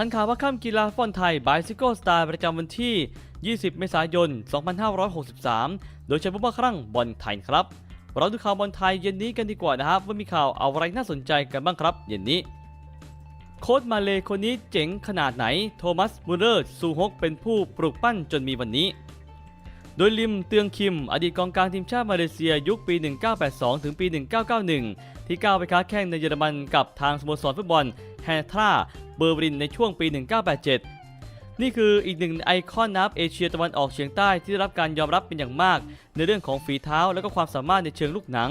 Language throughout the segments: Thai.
ทันข่าวว่าค่ำกีฬาฟุตบอลไทย Bicycle Star ประจำวันที่ 20 เมษายน 2563 โดยใช้บุบครั้งบอลไทยครับ เราดูข่าวบอลไทยเย็นนี้กันดีกว่านะครับ ว่ามีข่าวอะไรน่าสนใจกันบ้างครับ เย็นนี้ โค้ชมาเลคนนี้เจ๋งขนาดไหน โทมัสมูเลอร์ซูฮกเป็นผู้ปลุกปั้นจนมีวันนี้ โดยลิมเตืองคิม อดีตกองกลางทีมชาติมาเลเซียยุคปี 1982 ถึงปี 1991 ที่ก้าวไปค้าแข่งในเยอรมันกับทางสโมสรฟุตบอลแฮทรา เบอร์ลินในช่วงปี 1987 นี่คืออีกหนึ่งไอคอนนับเอเชียตะวันออกเฉียงใต้ที่ได้รับการยอมรับเป็นอย่างมาก ในเรื่องของฝีเท้าและก็ความสามารถในเชิงลูกหนัง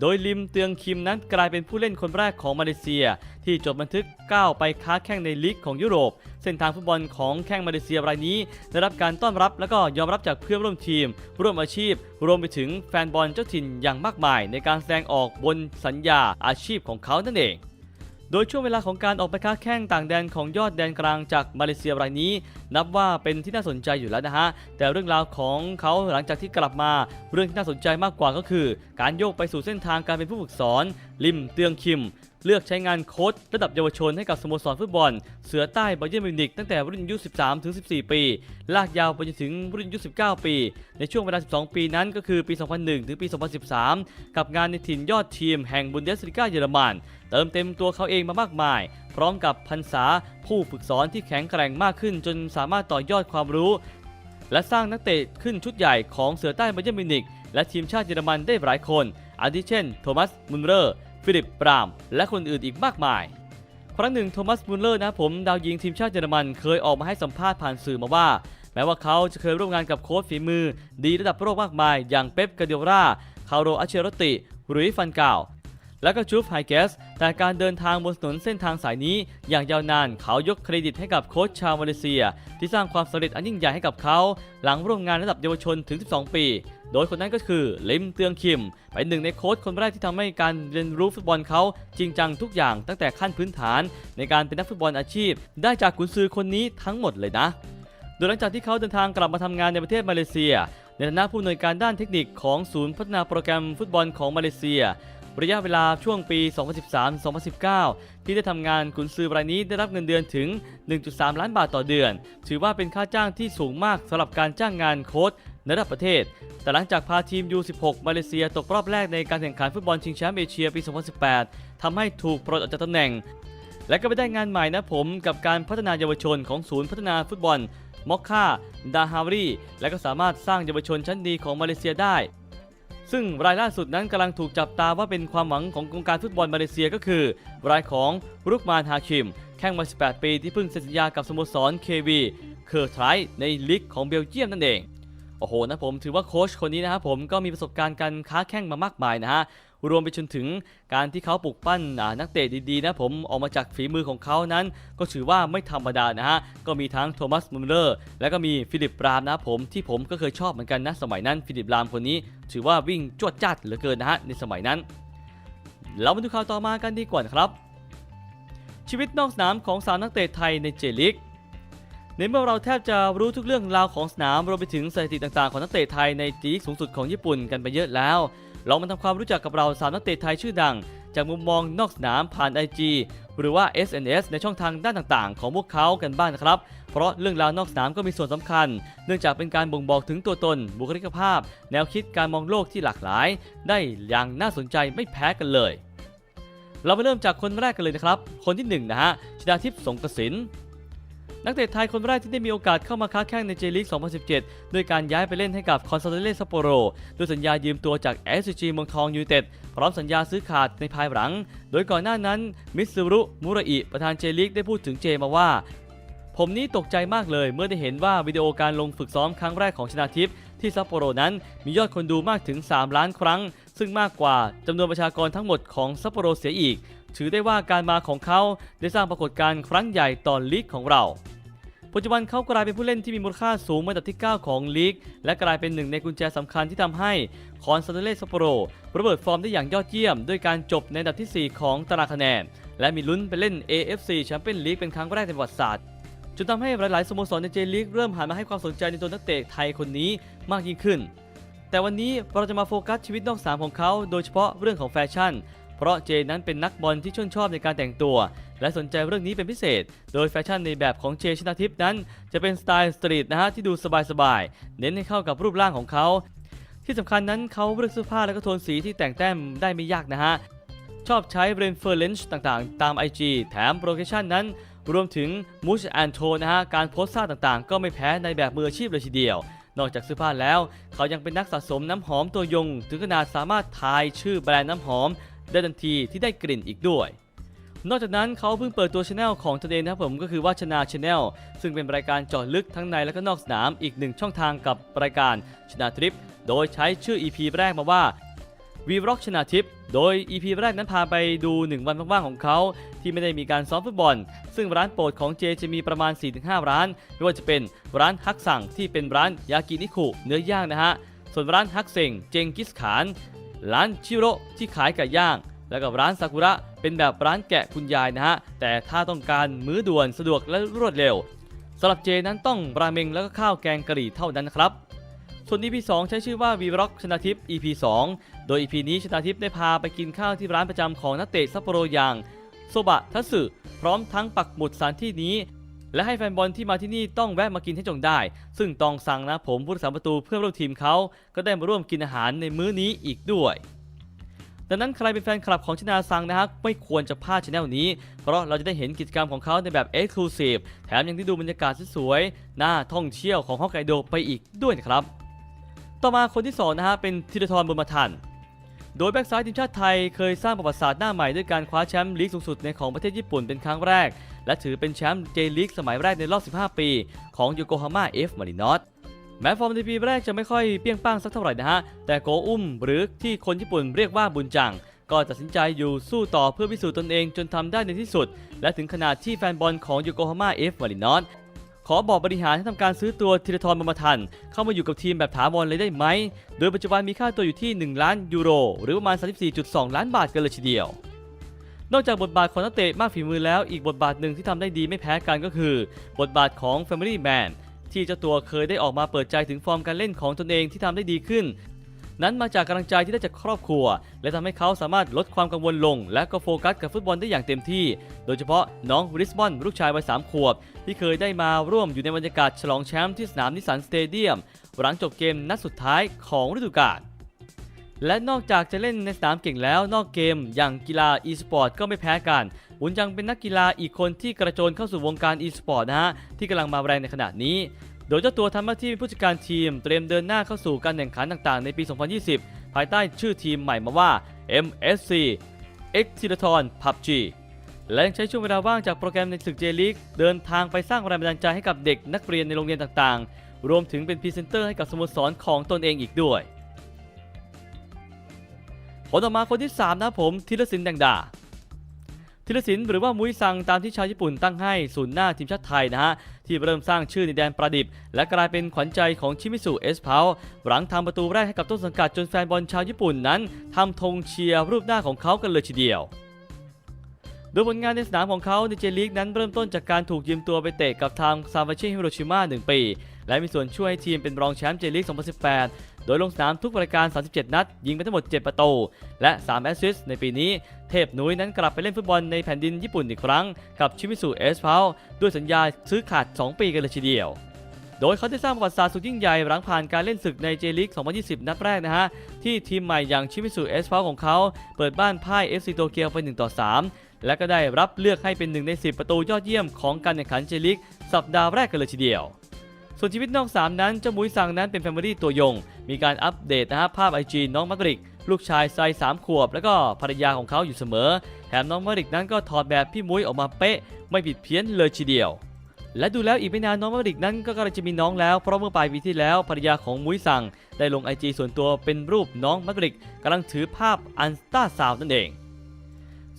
โดยลิมเตืองคิมนั้นกลายเป็นผู้เล่นคนแรกของมาเลเซีย ที่จดบันทึกก้าวไปค้าแข่งในลีกของยุโรป เส้นทางฟุตบอลของแข้งมาเลเซียรายนี้ ได้รับการต้อนรับและก็ยอมรับจากเพื่อนร่วมทีม ร่วมอาชีพ รวมไปถึงแฟนบอลเจ้าถิ่นอย่างมากมาย ในการแสดงออกบนสัญญาอาชีพของเขานั่นเอง โดยช่วงเวลาของการออกไปค้าแข่งต่างแดนของยอดแดนกลางจากมาเลเซียรายนี้ นับว่าเป็นที่น่าสนใจอยู่แล้วนะฮะ แต่เรื่องราวของเขาหลังจากที่กลับมา เรื่องที่น่าสนใจมากกว่าก็คือ การโยกไปสู่เส้นทางการเป็นผู้ฝึกสอน ลิมเตืองคิม เลือกใช้งานโค้ชระดับเยาวชนให้กับสโมสรฟุตบอล เสือใต้บาเยิร์มิวนิกตั้งแต่รุ่นอายุ 13 ถึง 14 ปี ลากยาวไปจนถึงรุ่นอายุ 19 ปี ในช่วงเวลา 12 ปีนั้นก็คือปี 2001 ถึงปี 2013 กับงานในถิ่นยอดทีมแห่งบุนเดสลิก้าเยอรมัน เติมเต็มตัวเขาเองมามากมาย พร้อมกับพันษาผู้ฝึกสอนที่แข็งแกร่งมากขึ้น จนสามารถต่อยอดความรู้ และสร้างนักเตะขึ้นชุดใหญ่ของเสือใต้บาเยิร์มิวนิกและทีมชาติเยอรมันได้หลายคน อาทิเช่น โทมัส มุนเลอร์ ฟิลิป ปราม และคนอื่นอีกมากมาย ครั้งหนึ่งโทมัส มุนเลอร์นะผมดาวยิงทีมชาติเยอรมันเคยออกมาให้สัมภาษณ์ผ่านสื่อมาว่า แม้ว่าเขาจะเคยร่วมงานกับโค้ชฝีมือ ดีระดับโลกมากมาย อย่างเป๊ป กาเดียราคาโร อัชเชโรติ หรือฟันกาว และก็จูฟไฮเกสแต่การเดินทางบนถนนเส้นทางสายนี้ อย่างยาวนานเขายกเครดิตให้กับโค้ชชาวมาเลเซีย ที่สร้างความสำเร็จอันยิ่งใหญ่ให้กับเขา หลังร่วมงานระดับเยาวชนถึง 12 ปี โดยคนนั้นก็คือลิมเตืองคิม เป็นหนึ่งในโค้ชคนแรกที่ทำให้การเรียนรู้ฟุตบอลเขาจริงจังทุกอย่างตั้งแต่ขั้นพื้นฐาน ในการเป็นนักฟุตบอลอาชีพ ได้จากกุนซือคนนี้ทั้งหมดเลยนะ โดยหลังจากที่เขาเดินทางกลับมาทำงานในประเทศมาเลเซียในฐานะผู้อำนวยการด้านเทคนิคของศูนย์พัฒนาโปรแกรมฟุตบอลของมาเลเซีย ระยะเวลาช่วงปี 2013-2019 ที่ได้ทำงานกุนซือรายนี้ได้รับเงินเดือนถึง 1.3 ล้านบาทต่อเดือน ถือว่าเป็นค่าจ้างที่สูงมากสำหรับการจ้างงานโค้ชในระดับประเทศ แต่หลังจากพาทีม U16 มาเลเซียตกรอบแรกในการแข่งขันฟุตบอลชิงแชมป์เอเชียปี 2018 ทำให้ถูกปลดออกจากตำแหน่ง และก็ไปได้งานใหม่นะผมกับการพัฒนาเยาวชนของศูนย์พัฒนาฟุตบอลมอคคาดาฮารี และก็สามารถสร้างเยาวชนชั้นดีของมาเลเซียได้ ซึ่งรายล่าสุดนั้นกำลังถูกจับตาว่าเป็นความหวังขององค์การฟุตบอลมาเลเซียก็คือ รายของรุกมานฮาคิม แข่งมา18 ปีที่เพิ่งเซ็นสัญญากับสโมสรเควีเคอร์ไทรในลีกของเบลเยียมนั่นเอง โอ้โหนะผมถือว่าโค้ชคนนี้นะครับผมก็มีประสบการณ์การค้าแข่งมามากมายนะฮะ รวมไปจนถึงการที่เขาปลุกปั้นนักเตะดีๆนะผมออกมาจากฝีมือของเขานั้น ก็ถือว่าไม่ธรรมดานะฮะ ก็มีทั้งโทมัสมุลเลอร์และก็มีฟิลิปรามนะผมที่ผมก็เคยชอบเหมือนกันนะสมัยนั้นฟิลิปรามคนนี้ ถือว่าวิ่งจวดจัดเหลือเกินนะฮะในสมัยนั้น เรามาดูข่าวต่อมากันดีกว่าครับ ชีวิตนอกสนามของสาวนักเตะไทยในเจลิกในเมื่อเราแทบจะรู้ทุกเรื่องราวของสนามรวมไปถึงสถิติต่างๆของนักเตะไทยในลีกสูงสุดของญี่ปุ่นกันไปเยอะแล้ว ลองมาทำความรู้จักกับเราสามนักเตะไทยชื่อดัง จากมุมมองนอกสนามผ่าน IG หรือว่า SNS ในช่องทางด้านต่างๆ ของพวกเขากันบ้างนะครับ เพราะเรื่องราวนอกสนามก็มีส่วนสำคัญ เนื่องจากเป็นการบ่งบอกถึงตัวตน บุคลิกภาพ แนวคิดการมองโลกที่หลากหลาย ได้อย่างน่าสนใจไม่แพ้กันเลย เรามาเริ่มจากคนแรกกันเลยนะครับ คนที่หนึ่งนะฮะชนาทิพย์สงกสิน นักเตะไทยคนแรกที่ได้มีโอกาสเข้ามาค้าแข่งในเจลีก 2017 ด้วยการย้ายไปเล่นให้กับคอนซาเลซัปโปโรด้วยสัญญายืมตัวจาก SCG เมืองทองยูเต็ดพร้อมสัญญาซื้อขาดในภายหลัง โดยก่อนหน้านั้นมิสซูรุมุระอิประธานเจลีกได้พูดถึงเจมาว่าผมนี้ตกใจมากเลยเมื่อได้เห็นว่าวิดีโอการลงฝึกซ้อมครั้งแรกของชนาทิพย์ ที่ซัปโปโรนั้นมียอดคนดูมากถึง 3 ล้านครั้ง ซึ่งมากกว่าจำนวนประชากรทั้งหมดของซัปโปโรเสียอีก ถือได้ว่าการมาของเขาได้สร้างปรากฏการณ์ครั้งใหญ่ต่อลีกของเราปัจจุบันเขากลายเป็นผู้เล่นที่มีมูลค่าสูงมาอันดับที่ 9 ของลีก และกลายเป็นหนึ่งในกุญแจสำคัญที่ทำให้คอนซาเดเลสโปโรระเบิดฟอร์มได้อย่างยอดเยี่ยม ด้วยการจบในอันดับที่ 4 ของตารางคะแนน และมีลุ้นไปเล่น AFC แชมเปี้ยนลีกเป็นครั้งแรกในประวัติศาสตร์ จนทำให้หลาย ๆ สโมสรในเจลีกเริ่มหันมาให้ความสนใจในตัวนักเตะไทยคนนี้มากยิ่งขึ้น แต่วันนี้เราจะมาโฟกัสชีวิตนอกสนามของเขา โดยเฉพาะเรื่องของแฟชั่น เพราะเจนั้นเป็นนักบอลที่ชื่นชอบในการแต่งตัว และสนใจเรื่องนี้เป็นพิเศษ โดยแฟชั่นในแบบของเจชนาทิพย์นั้น จะเป็นสไตล์สตรีทนะฮะที่ดูสบาย ๆ เน้นให้เข้ากับรูปร่างของเขา ที่สำคัญนั้นเขาเลือกเสื้อผ้าและก็โทนสีที่แต่งแต้มได้ไม่ยากนะฮะชอบใช้เรนเฟอร์เลนช์ต่างๆ ตาม IG แถมโปรเคชั่นนั้น รวมถึงมูชแอนโทนะฮะการโพสต์ท่าต่างๆ ก็ไม่แพ้ในแบบมืออาชีพเลยทีเดียว นอกจากเสื้อผ้าแล้ว เขายังเป็นนักสะสมน้ำหอมตัวยง ถึงขนาดสามารถทายชื่อแบรนด์น้ำหอม ได้ทันทีที่ได้กลิ่นอีกด้วยนอกจากนั้นเขาเพิ่งเปิดตัวช anel ของตนเองนะครับผมก็คือว่าชนาช anel ซึ่งเป็นรายการเจาะลึกทั้งในและก็นอกสนามอีกหนึ่งช่องทางกับรายการชนาทริป โดยใช้ชื่อ EP แรกมาว่าวีร็อกชนาทิป โดย EP แรกนั้นพาไปดู 1 วันว่างๆของเขา ที่ไม่ได้มีการซ้อมฟุตบอล ซึ่งร้านโปรดของเจจะมีประมาณ 4-5 ร้านไม่ว่าจะเป็นร้านฮักสั่งที่เป็นร้านยากินิคุเนื้อย่างนะฮะ ส่วนร้านฮักเซงเจงกิสขาน ร้านชิโร่ที่ขายไก่ย่าง แล้วก็ร้านซากุระเป็นแบบร้านแกะคุณยายนะฮะ แต่ถ้าต้องการมื้อด่วนสะดวกและรวดเร็วสำหรับเจนั้นต้องราเมงแล้วก็ข้าวแกงกะหรี่เท่านั้นครับส่วน EP 2 ใช้ชื่อว่า v ีร็อกชนาทิพย์ EP 2 โดย EP นี้ชนาทิพย์ได้พาไปกินข้าวที่ร้านประจำของนักเตะซัปโปโรอย่าง โซบะทัสึพร้อมทั้งปักหมุดสถานที่นี้ และให้แฟนบอลที่มาที่นี่ต้องแวะมากินให้จงได้ ซึ่งตองซังนะผมผู้รักษาประตูเพื่อนร่วมทีมเขาก็ได้มาร่วมกินอาหารในมื้อนี้อีกด้วยดังนั้นใครเป็นแฟนคลับของชนาซังนะฮะไม่ควรจะพลาดช anel นี้ เพราะเราจะได้เห็นกิจกรรมของเขาในแบบ Exclusive แถมยังได้ดูบรรยากาศสวยๆน่าท่องเที่ยวของฮอกไกโดไปอีกด้วยนะครับ ต่อมาคนที่2นะฮะเป็นธีรทรบุญมาทัน โดยแบ็กซ้ายทีมชาติไทยเคยสร้างประวัติศาสตร์หน้าใหม่ด้วยการคว้าแชมป์ลีกสูงสุดในของประเทศญี่ปุ่นเป็นครั้งแรก และถือเป็นแชมป์เจลีกสมัยแรกในรอบ 15 ปี ของโยโกฮาม่าเอฟมารินอสแม้ฟอร์มในปีแรกจะไม่ค่อยเปี้ยงป้างสักเท่าไหร่นะฮะ แต่โกอุ้มหรือที่คนญี่ปุ่นเรียกว่าบุญจัง ก็ตัดสินใจอยู่สู้ต่อเพื่อพิสูจน์ตนเองจนทำได้ในที่สุด และถึงขนาดที่แฟนบอลของโยโกฮาม่าเอฟมารินอส ขอบอกบริหารให้ทำการซื้อตัวธีรทรบุญมาทัน เข้ามาอยู่กับทีมแบบถาวรเลยได้ไหม โดยปัจจุบันมีค่าตัวอยู่ที่ 1 ล้านยูโร หรือประมาณ 34.2 ล้านบาทกันเลยทีเดียวนอกจากบทบาทของนักเตะมากฝีมือแล้วอีกบทบาทหนึ่งที่ทำได้ดีไม่แพ้กันก็คือ บทบาทของ Family Man ที่เจ้าตัวเคยได้ออกมาเปิดใจถึงฟอร์มการเล่นของตนเองที่ทำได้ดีขึ้น นั้นมาจากกำลังใจที่ได้จากครอบครัว และทำให้เขาสามารถลดความกังวลลง และก็โฟกัสกับฟุตบอลได้อย่างเต็มที่ โดยเฉพาะน้องริสบอนลูกชายวัย3ขวบ ที่เคยได้มาร่วมอยู่ในบรรยากาศฉลองแชมป์ที่สนามนิสสันสเตเดียมหลังจบเกมนัดสุดท้ายของฤดูกาลและนอกจากจะเล่นในสนามเก่งแล้วนอกเกมอย่างกีฬา e-sport ก็ไม่แพ้กันวุนจังเป็นนักกีฬาอีกคนที่กระโจนเข้าสู่วงการ e-sport นะฮะที่กำลังมาแรงในขณะนี้ โดยเจ้าตัวทำหน้าที่เป็นผู้จัดการทีมเตรียมเดินหน้าเข้าสู่การแข่งขันต่างๆ ในปี 2020 ภายใต้ชื่อทีมใหม่มาว่า MSC X ทีรทร PUBG และยังใช้ช่วงเวลาว่างจากโปรแกรมในศึกเจลีกเดินทางไปสร้างแรงบันดาลใจให้กับเด็กนักเรียนในโรงเรียนต่างๆ รวมถึงเป็นพรีเซนเตอร์ให้กับสโมสรของตนเองอีกด้วย ผลออกมาคนที่ 3 นะผมธีรศิลป์แดงดาธีรศิลป์หรือว่ามุ้ยซังตามที่ชาวญี่ปุ่นตั้งให้ศูนย์หน้าทีมชาติไทยนะฮะ ที่เริ่มสร้างชื่อในแดนประดิบ และกลายเป็นขวัญใจของชิมิสุเอสพาหลังทำประตูแรกให้กับต้นสังกัดจนแฟนบอลชาวญี่ปุ่นนั้นทำธงเชียร์รูปหน้าของเขากันเลยทีเดียวโดยผลงานในสนามของเขาในเจลีกนั้นเริ่มต้นจากการถูกยืมตัวไปเตะกับทางซาฟาเช่ฮิโรชิมา1ปี และมีส่วนช่วยทีมเป็นรองแชมป์เจลีก 2018 โดยลงสนามทุกรายการ 37 นัด ยิงไปทั้งหมด 7 ประตู และ 3 แอสซิสต์ในปีนี้ เทพนุ้ยนั้นกลับไปเล่นฟุตบอลในแผ่นดินญี่ปุ่นอีกครั้ง กับชิมิสุเอสพาวด้วยสัญญาซื้อขาด 2 ปีกันเลยทีเดียว โดยเขาได้สร้างประวัติศาสตร์สุดยิ่งใหญ่หลังผ่านการเล่นศึกในเจลีก2020 นัดแรกนะฮะ ที่ทีมใหม่อย่างชิมิสุเอสพาวของเขา เปิดบ้านพ่าย FC โตเกียวไป 1 ต่อ 3 และก็ได้รับเลือกให้เป็นหนึ่งใน 10 ประตูยอดเยี่ยมของการแข่งขันเจลีกสัปดาห์แรกกันเลยทีเดียว ส่วนชีวิตนอก3นั้นเจ้ามุ้ยซังนั้นเป็นแฟมิลี่ตัวยง มีการอัปเดตนะฮะภาพไอจีน้องมักริก ลูกชายไซสามขวบ แล้วก็ภรรยาของเขาอยู่เสมอ แถมน้องมักริกนั้นก็ถอดแบบพี่มุ้ยออกมาเป๊ะ ไม่ผิดเพี้ยนเลยทีเดียว และดูแล้วอีกไม่นานน้องมักริกนั้นก็กำลังจะมีน้องแล้ว เพราะเมื่อปลายปีที่แล้วภรรยาของมุ้ยซังได้ลงไอจีส่วนตัวเป็นรูปน้องมักริกกำลังถือภาพอันสตาซาวนั่นเอง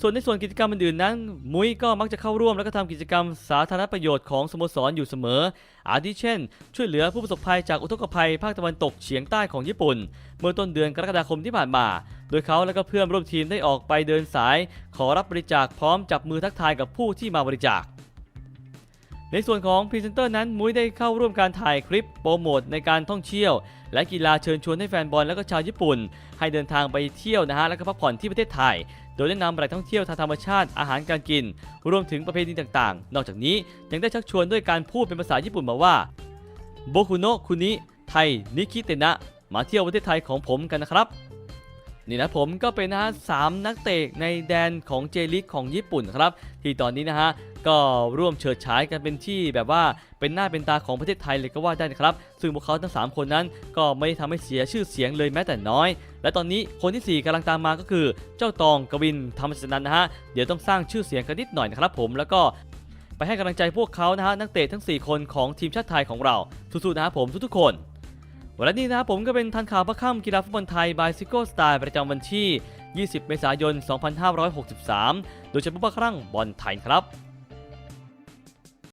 ส่วนในส่วนกิจกรรมอื่นๆนั้น มุ้ยก็มักจะเข้าร่วมแล้วก็ทำกิจกรรมสาธารณประโยชน์ของสโมสรอยู่เสมอ อาทิเช่น ช่วยเหลือผู้ประสบภัยจากอุทกภัยภาคตะวันตกเฉียงใต้ของญี่ปุ่น เมื่อต้นเดือนกรกฎาคมที่ผ่านมา โดยเขาและก็เพื่อนร่วมทีมได้ออกไปเดินสาย ขอรับบริจาคพร้อมจับมือทักทายกับผู้ที่มาบริจาคในส่วนของพรีเซนเตอร์นั้นมุ้ยได้เข้าร่วมการถ่ายคลิปโปรโมทในการท่องเที่ยว และกีฬาเชิญชวนให้แฟนบอลและก็ชาวญี่ปุ่น ให้เดินทางไปเที่ยวนะฮะและก็พักผ่อนที่ประเทศไทย โดยแนะนำแหล่งท่องเที่ยวทางธรรมชาติอาหารการกิน รวมถึงประเพณีต่างๆ นอกจากนี้ยังได้ชักชวนด้วยการพูดเป็นภาษาญี่ปุ่นมาว่าโบคุโนะคุนิไทยนิคิเตนะมาเที่ยวประเทศไทยของผมกันนะครับนี่นะผมก็เป็นนะฮะสามนักเตะในแดนของเจลิกของญี่ปุ่นครับ ที่ตอนนี้นะฮะ ก็ร่วมเฉิดฉายกันเป็นที่แบบว่าเป็นหน้าเป็นตาของประเทศไทยเลยก็ว่าได้นะครับ ซึ่งพวกเขาทั้ง 3 คนนั้น ก็ไม่ได้ทำให้เสียชื่อเสียงเลยแม้แต่น้อย และตอนนี้คนที่ 4กำลังตามมาก็คือ เจ้าตองกวินธรรมชนันนะฮะเดี๋ยวต้องสร้างชื่อเสียงกันนิดหน่อยนะครับผมแล้วก็ไปให้กำลังใจพวกเขานะฮะนักเตะทั้ง 4 คนของทีมชาติไทยของเราสู้ๆนะครับผมทุกๆคนวันนี้นะครับผมก็เป็นทันข่าวพระค่ำกีฬาฟุตบอลไทยบายซิโก้สไตล์ประจำวันที่ 20 เมษายน 2563 โดยเฉพาะพระครั่งบอลไทยครับ